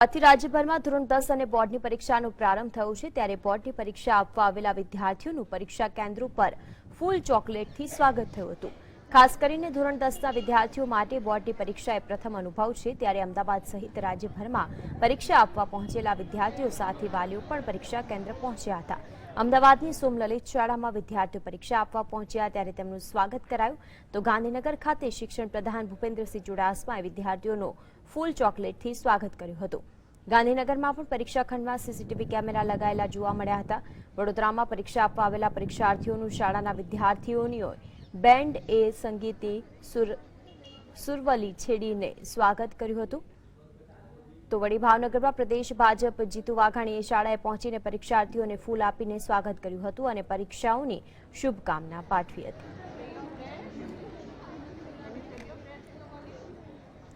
આથી રાજ્યભરમાં ધોરણ દસ અને બોર્ડની પરીક્ષાનો પ્રારંભ થયો છે ત્યારે બોર્ડની પરીક્ષા આપવા આવેલા વિદ્યાર્થીઓનું પરીક્ષા કેન્દ્રો પર ફૂલ ચોકલેટથી સ્વાગત થયું હતું. ખાસ કરીને ધોરણ દસના વિદ્યાર્થીઓ માટે બોર્ડની પરીક્ષા એ પ્રથમ અનુભવ છે. ત્યારે અમદાવાદ સહિત રાજ્યભરમાં પરીક્ષા આપવા પહોંચેલા વિદ્યાર્થીઓ સાથે વાલીઓ પણ પરીક્ષા કેન્દ્ર પહોંચ્યા હતા. અમદાવાદની સોમલલિત શાળામાં વિદ્યાર્થીઓ પરીક્ષા આપવા પહોંચ્યા ત્યારે તેમનું સ્વાગત કરાયું. તો ગાંધીનગર ખાતે શિક્ષણ પ્રધાન ભૂપેન્દ્રસિંહ ચુડાસમાએ વિદ્યાર્થીઓનું ફૂલ ચોકલેટથી સ્વાગત કર્યું હતું. ગાંધીનગરમાં પણ પરીક્ષા ખંડમાં સીસીટીવી કેમેરા લગાયેલા જોવા મળ્યા હતા. વડોદરામાં પરીક્ષા આપવા આવેલા પરીક્ષાર્થીઓનું શાળાના વિદ્યાર્થીઓની બેન્ડ એ સંગીતી સુર, સુરવલી છેડીને સ્વાગત કર્યું હતું. તો વળી ભાવનગરમાં પ્રદેશ ભાજપ જીતુ વાઘાણીએ શાળાએ પહોંચીને પરીક્ષાર્થીઓને ફૂલ આપીને સ્વાગત કર્યું હતું અને પરીક્ષાઓની શુભકામના પાઠવી હતી.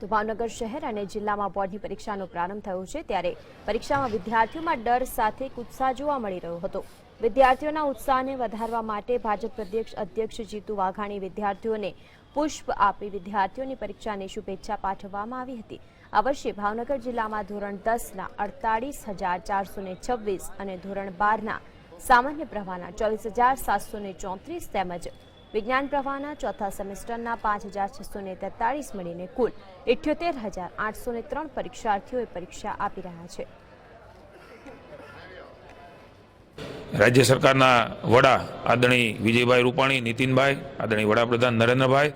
તો ભાવનગર શહેર અને જિલ્લામાં બોર્ડની પરીક્ષાનો પ્રારંભ થયો છે, ત્યારે પરીક્ષામાં વિદ્યાર્થીઓમાં ડર સાથે ઉત્સાહ જોવા મળી રહ્યો હતો. વિદ્યાર્થીઓના ઉત્સાહને વધારવા માટે ભાજપ પ્રદેશ અધ્યક્ષ જીતુ વાઘાણી વિદ્યાર્થીઓને પુષ્પ આપી વિદ્યાર્થીઓની પરીક્ષાની શુભેચ્છા પાઠવવામાં આવી હતી. આ વર્ષે ભાવનગર જિલ્લામાં ધોરણ દસના અડતાળીસ હજાર ચારસો ને છવ્વીસ અને ધોરણ બારના સામાન્ય પ્રવાહના ચોવીસ હજાર સાતસો ને ચોત્રીસ તેમજ વિજ્ઞાન પ્રવાહના ચોથા સેમેસ્ટરના પાંચ હજાર છસો ને તેતાળીસ મળીને કુલ ઇઠ્યોતેર હજાર આઠસો ને ત્રણ પરીક્ષાર્થીઓએ પરીક્ષા આપી રહ્યા છે. રાજ્ય સરકારના વડા આદરણીય વિજયભાઈ રૂપાણી, નીતિનભાઈ, આદરણીય વડાપ્રધાન નરેન્દ્રભાઈ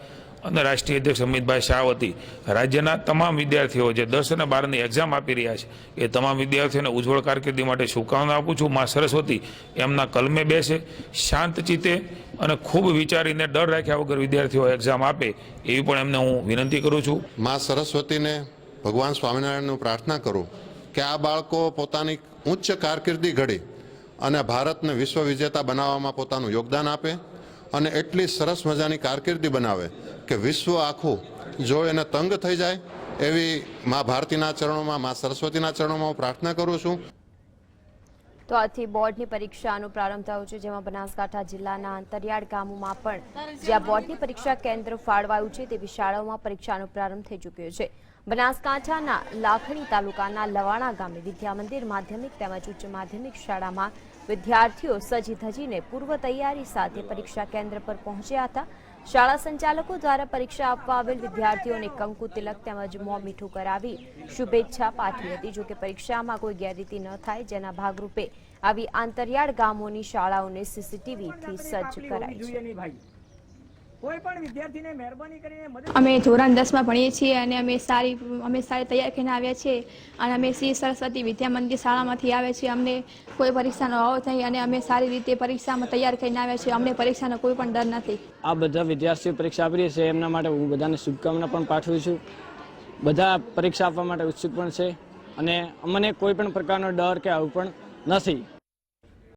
અને રાષ્ટ્રીય અધ્યક્ષ અમિતભાઈ શાહ વતી રાજ્યના તમામ વિદ્યાર્થીઓ જે દસ અને બારની એક્ઝામ આપી રહ્યા છે, એ તમામ વિદ્યાર્થીઓને ઉજ્જવળ કારકિર્દી માટે શુભકામના આપું છું. મા સરસ્વતી એમના કલમે બેસે, શાંત ચિત્તે અને ખૂબ વિચારીને ડર રાખ્યા વગર વિદ્યાર્થીઓ એક્ઝામ આપે, એવી પણ એમને હું વિનંતી કરું છું. મા સરસ્વતીને ભગવાન સ્વામિનારાયણનું પ્રાર્થના કરું કે આ બાળકો પોતાની ઉચ્ચ કારકિર્દી ઘડી અને ભારતને વિશ્વ વિજેતા બનાવવામાં પોતાનું યોગદાન આપે અને એટલી સરસ મજાની કારકિર્દી બનાવે કે વિશ્વ આખું જો એને તંગ થઈ જાય, એવી મા ભારતીના ચરણોમાં, મા સરસ્વતીના ચરણોમાં હું પ્રાર્થના કરું છું. તો આથી બોર્ડની પરીક્ષાનો પ્રારંભ થયો છે, જેમાં બનાસકાંઠા જિલ્લાના અંતરિયાળ ગામોમાં પણ જ્યાં બોર્ડની પરીક્ષા કેન્દ્ર ફાળવાયું છે, તેવી શાળાઓમાં પરીક્ષાનો પ્રારંભ થઈ ચૂક્યો છે. બનાસકાંઠાના લાખણી તાલુકાના લવાણા ગામે વિદ્યા મંદિર માધ્યમિક તેમજ ઉચ્ચ માધ્યમિક શાળામાં વિદ્યાર્થીઓ સજી ધજીને પૂર્વ તૈયારી સાથે પરીક્ષા કેન્દ્ર પર પહોંચ્યા હતા. શાળા સંચાલકો દ્વારા પરીક્ષા આપવા આવેલ વિદ્યાર્થીઓને કંકુ તિલક તેમજ મોં મીઠું કરાવી શુભેચ્છા પાઠવી હતી. જોકે પરીક્ષામાં કોઈ ગેરરીતિ ન થાય જેના ભાગરૂપે આવી આંતરિયાળ ગામોની શાળાઓને સીસીટીવીથી સજ્જ કરાઈ છે. અમે ધોરણ દસમાં ભણીએ છીએ અને અમે સારી અમે સારી તૈયાર થઈને આવ્યા છીએ અને અમે શ્રી સરસ્વતી વિદ્યા મંદિર શાળામાંથી આવ્યા છીએ. અમને કોઈ પરીક્ષાનો અભાવ થઈ અને અમે સારી રીતે પરીક્ષામાં તૈયાર થઈને આવ્યા છીએ. અમને પરીક્ષાનો કોઈ પણ ડર નથી. આ બધા વિદ્યાર્થીઓ પરીક્ષા આપી રહ્યા છે. એમના માટે હું બધાને શુભકામના પણ પાઠવું છું. બધા પરીક્ષા આપવા માટે ઉત્સુક પણ છે અને અમને કોઈ પણ પ્રકારનો ડર કે આવું પણ નથી.